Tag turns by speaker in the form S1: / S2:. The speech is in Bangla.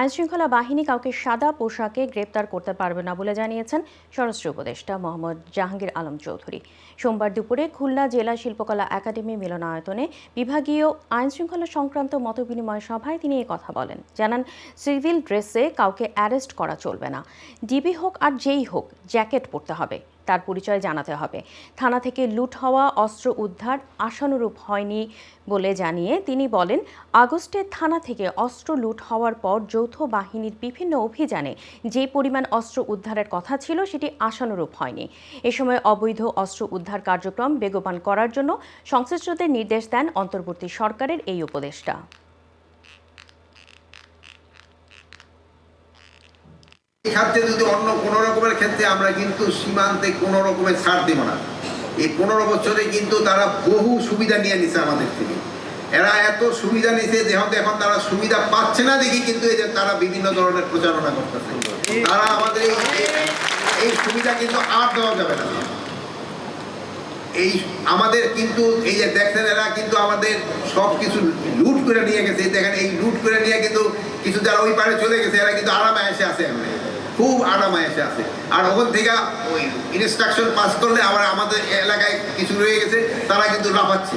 S1: আইনশৃঙ্খলা বাহিনী কাউকে সাদা পোশাকে গ্রেপ্তার করতে পারবে না বলে জানিয়েছেন স্বরাষ্ট্র উপদেষ্টা মোহাম্মদ জাহাঙ্গীর আলম চৌধুরী। সোমবার দুপুরে খুলনা জেলা শিল্পকলা একাডেমি মিলনায়তনে বিভাগীয় আইনশৃঙ্খলা সংক্রান্ত মতবিনিময় সভায় তিনি কথা বলেন। জানান, সিভিল ড্রেসে কাউকে অ্যারেস্ট করা চলবে না। ডিবি হোক আর যেই হোক, জ্যাকেট পরতে হবে। তার পরিচয় জানাতে হবে। থানা থেকে লুট হওয়া অস্ত্র উদ্ধার আশানুরূপ হয়নি বলে জানিয়ে তিনি বলেন, আগস্টে থানা থেকে অস্ত্র লুট হওয়ার পর যৌথ বাহিনীর বিভিন্ন অভিযানে যে পরিমাণ অস্ত্র উদ্ধারের কথা ছিল সেটি আশানুরূপ হয়নি। এ সময় অবৈধ অস্ত্র উদ্ধার কার্যক্রম বেগবান করার জন্য সংশ্লিষ্টদের নির্দেশ দেন অন্তর্বর্তী সরকারের এই উপদেষ্টা।
S2: খাতে যদি অন্য কোন রকমের ক্ষেত্রে আমরা কিন্তু সীমান্তে কোন রকমের ছাড় দিব না। এই পনেরো বছরে কিন্তু তারা বহু সুবিধা নিয়ে নিছে আমাদের থেকে। এরা এত সুবিধা নিছে যেহেতু এখন তারা সুবিধা পাচ্ছে না দেখি কিন্তু এই যে তারা বিভিন্ন ধরনের প্রচারণা করতেছে। তারা আমাদের এই সুবিধা কিন্তু আর দেওয়া যাবে না। এই আমাদের কিন্তু এই যে দেখছেন এরা কিন্তু আমাদের সব কিছু লুট করে নিয়ে গেছে। দেখেন এই লুট করে নিয়ে কিন্তু কিছু যারা ওই পারে চলে গেছে, এরা কিন্তু আরামে এসে আছে এমনি খুব আরামে এসে আছে। আর ওখান থেকে ওই ইনস্ট্রাকশন পাস করলে আবার আমাদের এলাকায় কিছু রয়ে গেছে, তারা কিন্তু লাফাচ্ছে।